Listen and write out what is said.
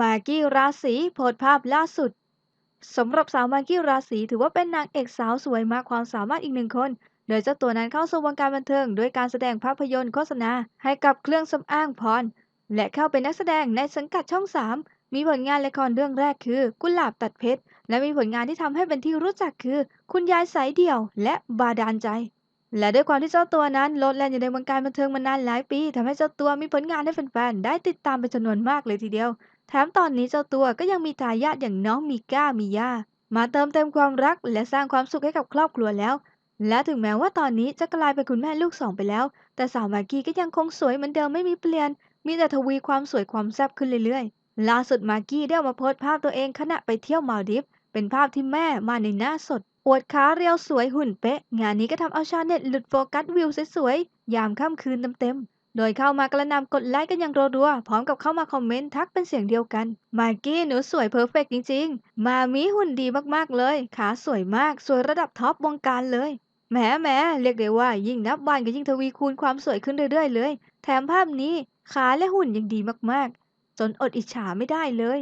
มากกี้ราศีโพสภาพล่าสุดสำหรับสาวมากกี้ราศีถือว่าเป็นนางเอกสาวสวยมากความสามารถอีกหนึ่งคน โดยเจ้าตัวนั้นเข้าสู่วงการบันเทิงด้วยการแสดงภาพยนตร์โฆษณา ให้กับเครื่องสำอางพร และเข้าเป็นนักแสดงในสังกัดช่อง 3 มีผลงานละครเรื่องแรกคือ กุหลาบตัดเพชร และมีผลงานที่ทำให้เป็นที่รู้จักคือ คุณยายสายเดี่ยว และบาดาลใจ และด้วยความที่เจ้าตัวนั้นโลดแล่นอยู่ในวงการบันเทิงมานานหลายปีทำให้เจ้าตัวมีผลงานให้แฟนๆได้ติดตามเป็นจำนวนมากเลยทีเดียว แถมตอนนี้เจ้าตัวก็ยังมีทายาทอย่างน้องมีก้ามีย่ามาเติมเต็มความรักและสร้างความสุขให้กับครอบครัวแล้ว และถึงแม้ว่าตอนนี้จะกลายเป็นคุณแม่ลูกสองไปแล้ว แต่สาวมากกี้ก็ยังคงสวยเหมือนเดิมไม่มีเปลี่ยน มีแต่ทวีความสวยความแซ่บขึ้นเรื่อยๆ ล่าสุดมากกี้ได้ออกมาโพสต์ภาพตัวเองขณะไปเที่ยวมาลดิฟ เป็นภาพที่แม่มาในหน้าสด อวดขาเรียวสวยหุ่นเป๊ะ งานนี้ก็ทำเอาชาวเน็ตหลุดโฟกัสวิวสวยๆ ยามค่ำคืนเต็มๆ โดยเข้ามากระนำกดไลค์กันอย่างรัวๆ พร้อมกับเข้ามาคอมเมนต์ทักเป็นเสียงเดียวกัน มากกี้หนูสวยเพอร์เฟกต์จริงๆ มามีหุ่นดีมากๆเลย ขาสวยมาก สวยระดับท็อปวงการเลย แหมแหมเรียกได้ว่ายิ่งนับวันก็ยิ่งทวีคูณความสวยขึ้นเรื่อยๆเลย แถมภาพนี้ขาและหุ่นยังดีมากๆ จนอดอิจฉาไม่ได้เลย